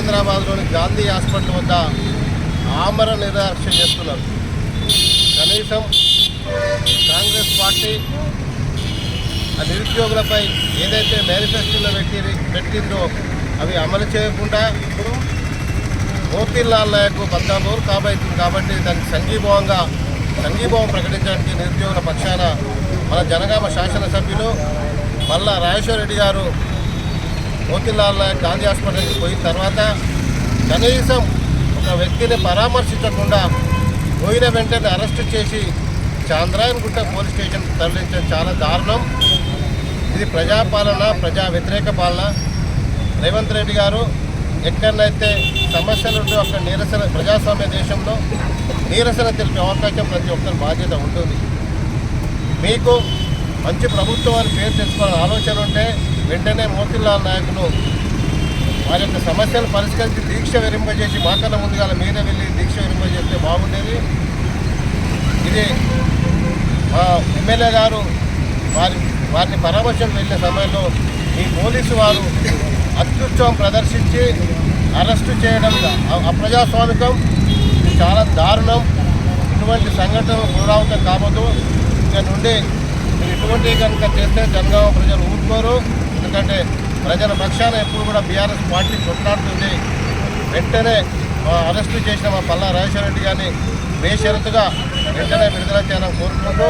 Gandhi hospital వద్ద ఆమరణ నిరాక్ష చేస్తున్నారు. కనీసం కాంగ్రెస్ పార్టీ ఆ నిరుద్యోగులపై ఏదైతే మేనిఫెస్టోలో పెట్టి పెట్టిందో అవి అమలు చేయకుండా మోతీలాల్ నాయక్ పద్నాలుగు రోజులు కాబోతుంది కాబట్టి దానికి సంఘీభావంగా సంఘీభావం ప్రకటించడానికి నిరుద్యోగుల పక్షాన మన జనగామ శాసనసభ్యులు మల్లా రాజేశ్వర రెడ్డి గారు మోతిలాల్ గాంధీ హాస్పిటల్కి పోయిన తర్వాత కనీసం ఒక వ్యక్తిని పరామర్శించకుండా పోయిన వెంటనే అరెస్టు చేసి చాంద్రాయన్గుట్ట పోలీస్ స్టేషన్ తరలించడం చాలా దారుణం. ఇది ప్రజాపాలన ప్రజా వ్యతిరేక పాలన. రేవంత్ రెడ్డి గారు ఎక్కడనైతే సమస్యలు ఉంటే అక్కడ నిరసన ప్రజాస్వామ్య దేశంలో నిరసన తెలిపే అవకాశం ప్రతి ఒక్కరి బాధ్యత ఉంటుంది. మీకు మంచి ప్రభుత్వం అని పేరు తెచ్చుకోవాలని ఆలోచన ఉంటే వెంటనే మోతిలాల్ నాయకులు వారి యొక్క సమస్యలు పరిష్కరించి దీక్ష విరింపజేసి మాకన్నా ముందుగా మీరే వెళ్ళి దీక్ష విరింపజేస్తే బాగుండేది. ఇది మా ఎమ్మెల్యే గారు వారి వారిని పరామర్శం వెళ్ళే సమయంలో ఈ పోలీసు వారు అత్యుత్సవం ప్రదర్శించి అరెస్టు చేయడం అప్రజాస్వామికం ఇది చాలా దారుణం. ఇటువంటి సంఘటనలు పునరావృతం కావద్దు ఇక నుండి మీరు ఇటువంటి కనుక చేస్తే జనగామ ప్రజలు ఊరుకోరు. ఎందుకంటే ప్రజల పక్షాన ఎప్పుడు కూడా బీఆర్ఎస్ పార్టీ కొట్లాడుతుంది. వెంటనే అరెస్టు చేసిన మా పల్లా రాజేశ్వర రెడ్డి గారిని బేషరతుగా వెంటనే విడుదల చేయాలని కోరుకుంటూ